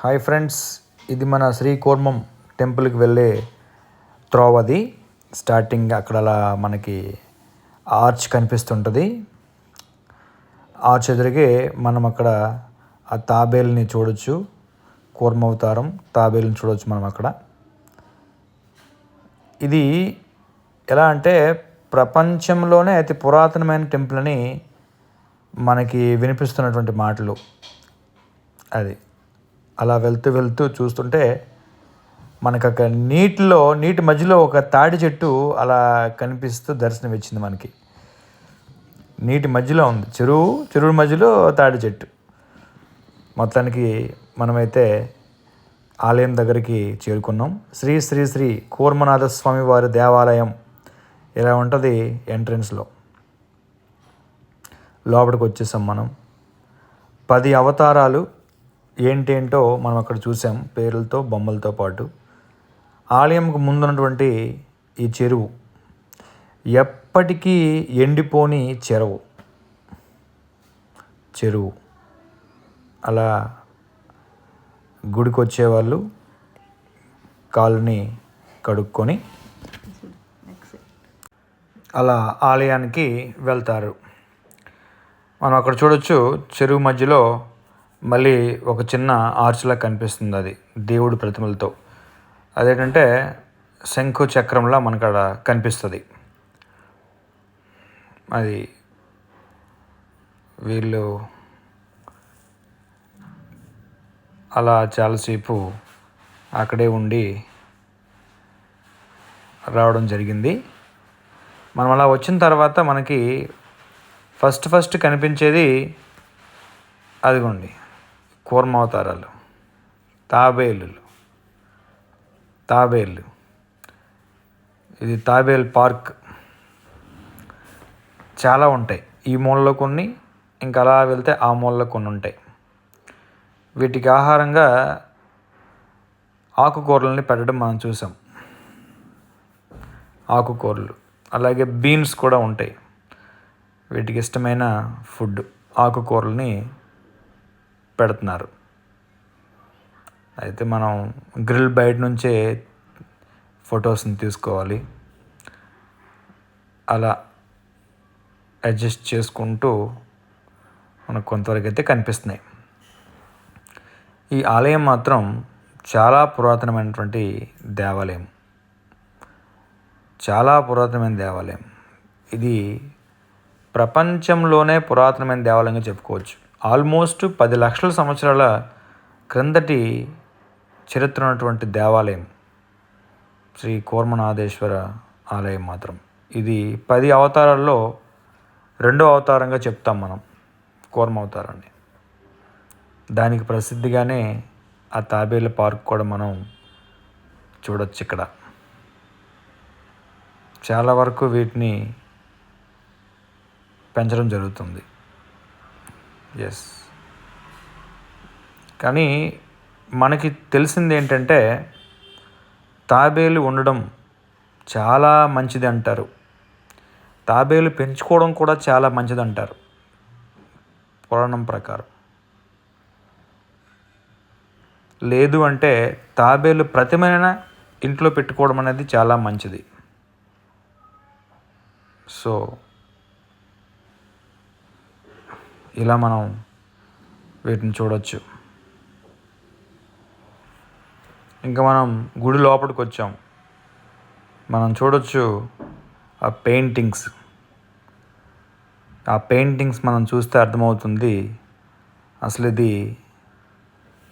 Hi friends ఇది మన శ్రీ కూర్మం టెంపుల్కి వెళ్ళే త్రోవది స్టార్టింగ్ అక్కడ అలా మనకి ఆర్చ్ కనిపిస్తుంటుంది. ఆర్చ్ ఎదురుగే మనం అక్కడ ఆ తాబేల్ని చూడొచ్చు కూర్మవతారం తాబేల్ని చూడవచ్చు చూడొచ్చు మనం అక్కడ. ఇది ఎలా అంటే ప్రపంచంలోనే అతి పురాతనమైన టెంపుల్ అని మనకి వినిపిస్తున్నటువంటి మాటలు. అది అలా వెళ్తూ వెళ్తూ చూస్తుంటే మనకు అక్కడ నీటిలో నీటి మధ్యలో ఒక తాడి చెట్టు అలా కనిపిస్తూ దర్శనం ఇచ్చింది మనకి. నీటి మధ్యలో ఉంది. చెరువు చెరువు మధ్యలో తాడి చెట్టు. మొత్తానికి మనమైతే ఆలయం దగ్గరికి చేరుకున్నాం. శ్రీ శ్రీ శ్రీ కూర్మనాథ స్వామి వారి దేవాలయం ఇలా ఉంటుంది ఎంట్రన్స్లో? లోపలికి వచ్చేసాం మనం. పది అవతారాలు ఏంటేంటో మనం అక్కడ చూసాం పేర్లతో బొమ్మలతో పాటు. ఆలయంకు ముందున్నటువంటి ఈ చెరువు ఎప్పటికీ ఎండిపోని చెరువు. చెరువు. అలా గుడికి వచ్చేవాళ్ళు కాలుని కడుక్కొని అలా ఆలయానికి వెళ్తారు. మనం అక్కడ చూడొచ్చు చెరువు మధ్యలో మళ్ళీ ఒక చిన్న ఆర్చ్లా కనిపిస్తుంది అది దేవుడి ప్రతిమలతో. అదేంటంటే శంఖు చక్రంలా మనకు కనిపిస్తుంది. అది వీళ్ళు అలా చాలాసేపు అక్కడే ఉండి రావడం జరిగింది. మనం అలా వచ్చిన తర్వాత మనకి ఫస్ట్ ఫస్ట్ కనిపించేది అదిగోండి. కూర్మావతారాలు తాబేలు తాబేలు. ఇది తాబేల్ పార్క్. చాలా ఉంటాయి. ఈ మూలలో కొన్ని ఇంకా అలా వెళ్తే ఆ మూలలో కొన్ని ఉంటాయి. వీటికి ఆహారంగా ఆకుకూరలని పెట్టడం మనం చూసాం. ఆకుకూరలు. అలాగే బీన్స్ కూడా ఉంటాయి. వీటికి ఇష్టమైన ఫుడ్ ఆకుకూరల్ని పెడుతున్నారు. అయితే మనం గ్రిల్ బయట నుంచే ఫొటోస్ని తీసుకోవాలి. అలా అడ్జస్ట్ చేసుకుంటూ మనకు కొంతవరకు అయితే కనిపిస్తున్నాయి. ఈ ఆలయం మాత్రం చాలా పురాతనమైనటువంటి దేవాలయం. చాలా పురాతనమైన దేవాలయం. ఇది ప్రపంచంలోనే పురాతనమైన దేవాలయంగా చెప్పుకోవచ్చు. ఆల్మోస్ట్ పది లక్షల సంవత్సరాల క్రిందటి చరిత్ర ఉన్నటువంటి దేవాలయం శ్రీ కూర్మనాథేశ్వర ఆలయం మాత్రం. ఇది పది అవతారాల్లో రెండో అవతారంగా చెప్తాం మనం కూర్మ అవతారాన్ని. దానికి ప్రసిద్ధిగానే ఆ తాబేలు పార్క్ కూడా మనం చూడొచ్చు ఇక్కడ. చాలా వరకు వీటిని పెంచడం జరుగుతుంది. ఎస్ కానీ మనకి తెలిసింది ఏంటంటే తాబేలు ఉండడం చాలా మంచిది అంటారు. తాబేలు పెంచుకోవడం కూడా చాలా మంచిది అంటారు. పురాణం ప్రకారం. లేదు అంటే తాబేలు ప్రతిమైన ఇంట్లో పెట్టుకోవడం అనేది చాలా మంచిది. సో ఇలా మనం వీటిని చూడొచ్చు. ఇంకా మనం గుడి లోపలికి వచ్చాం. మనం చూడొచ్చు ఆ పెయింటింగ్స్. ఆ పెయింటింగ్స్ మనం చూస్తే అర్థమవుతుంది అసలు ఇది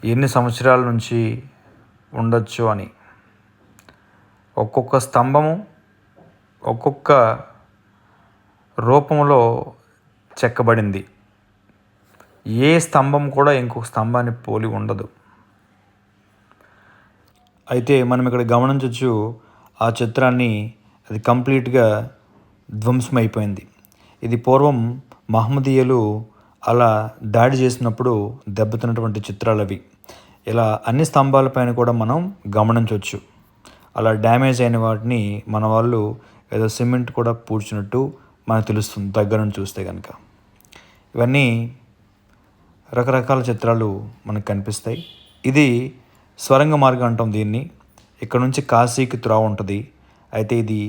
ఎన్ని సంవత్సరాల నుంచి ఉండొచ్చు అని. ఒక్కొక్క స్తంభము ఒక్కొక్క రూపంలో చెక్కబడింది. ఏ స్తంభం కూడా ఇంకొక స్తంభాన్ని పోలి ఉండదు. అయితే మనం ఇక్కడ గమనించవచ్చు ఆ చిత్రాన్ని అది కంప్లీట్గా ధ్వంసమైపోయింది. ఇది పూర్వం మహమ్మదీయులు అలా దాడి చేసినప్పుడు దెబ్బతిన్నటువంటి చిత్రాలు అవి. ఇలా అన్ని స్తంభాలపైన కూడా మనం గమనించవచ్చు అలా డ్యామేజ్ అయిన వాటిని మన వాళ్ళు ఏదో సిమెంట్ కూడా పూడ్చినట్టు మనకు తెలుస్తుంది దగ్గర నుంచి చూస్తే కనుక ఇవన్నీ రకరకాల చిత్రాలు మనకు కనిపిస్తాయి. ఇది స్వరంగ మార్గం అంటాం దీన్ని. ఇక్కడ నుంచి కాశీకి త్రావ ఉంటుంది. అయితే ఇది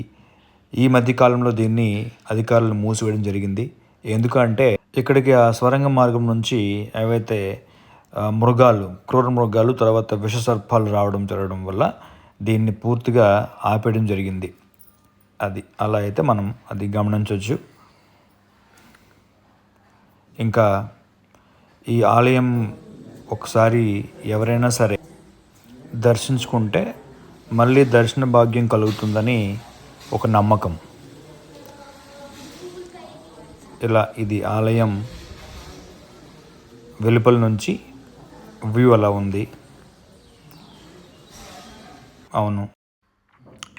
ఈ మధ్య కాలంలో దీన్ని అధికారులు మూసివేయడం జరిగింది. ఎందుకంటే ఇక్కడికి ఆ స్వరంగ మార్గం నుంచి ఏవైతే మృగాలు క్రూర మృగాలు తర్వాత విషసర్పాలు రావడం జరగడం వల్ల దీన్ని పూర్తిగా ఆపేయడం జరిగింది. అది అలా అయితే మనం అది గమనించవచ్చు. ఇంకా ఈ ఆలయం ఒకసారి ఎవరైనా సరే దర్శించుకుంటే మళ్ళీ దర్శన భాగ్యం కలుగుతుందని ఒక నమ్మకం. ఇలా ఇది ఆలయం వెలుపల నుంచి వ్యూ అలా ఉంది. అవును.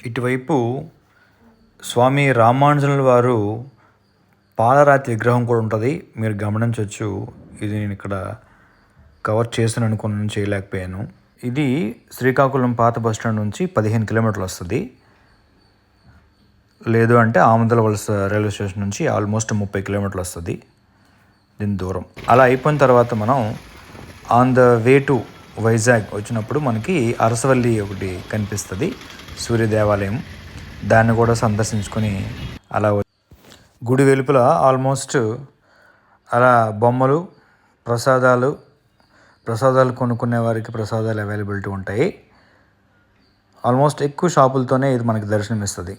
ఇటువైపు స్వామి రామానుజనుల వారు పాలరాతి విగ్రహం కూడా ఉంటుంది. మీరు గమనించవచ్చు ఇది నేను ఇక్కడ కవర్ చేసాను అనుకున్నాను చేయలేకపోయాను. ఇది శ్రీకాకుళం పాత బస్ స్టాండ్ నుంచి పదిహేను కిలోమీటర్లు వస్తుంది. లేదు అంటే ఆముదల వలస రైల్వే స్టేషన్ నుంచి ఆల్మోస్ట్ ముప్పై కిలోమీటర్లు వస్తుంది. దీని దూరం. అలా అయిపోయిన తర్వాత మనం on the way to Vizag వచ్చినప్పుడు మనకి అరసవల్లి ఒకటి కనిపిస్తుంది. సూర్య దేవాలయం. దాన్ని కూడా సందర్శించుకొని అలా గుడి వెలుపల ఆల్మోస్ట్ అలా బొమ్మలు ప్రసాదాలు ప్రసాదాలు కొనుక్కునే వారికి ప్రసాదాలు అవైలబిలిటీ ఉంటాయి. ఆల్మోస్ట్ ఎక్కువ షాపులతోనే ఇది మనకి దర్శనం ఇస్తుంది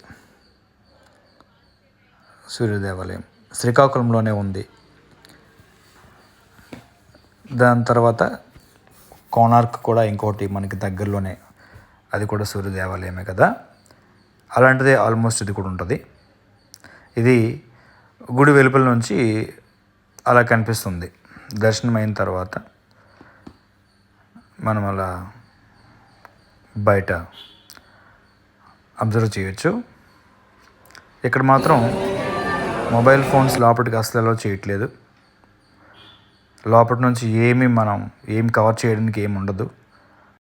శ్రీకాకుళంలోనే ఉంది. దాని తర్వాత కోనార్క్ కూడా ఇంకోటి మనకి దగ్గరలోనే అది కూడా సూర్యదేవాలయమే కదా. అలాంటిదే ఆల్మోస్ట్ ఇది కూడా ఉంటుంది. ఇది గుడి వెలుపల నుంచి అలా కనిపిస్తుంది. దర్శనం అయిన తర్వాత మనం అలా బయట అబ్జర్వ్ చేయొచ్చు. ఇక్కడ మాత్రం మొబైల్ ఫోన్స్ లోపలికి అసలు అలో చేయట్లేదు. లోపటి నుంచి ఏమి మనం ఏం కవర్ చేయడానికి ఏమి ఉండదు.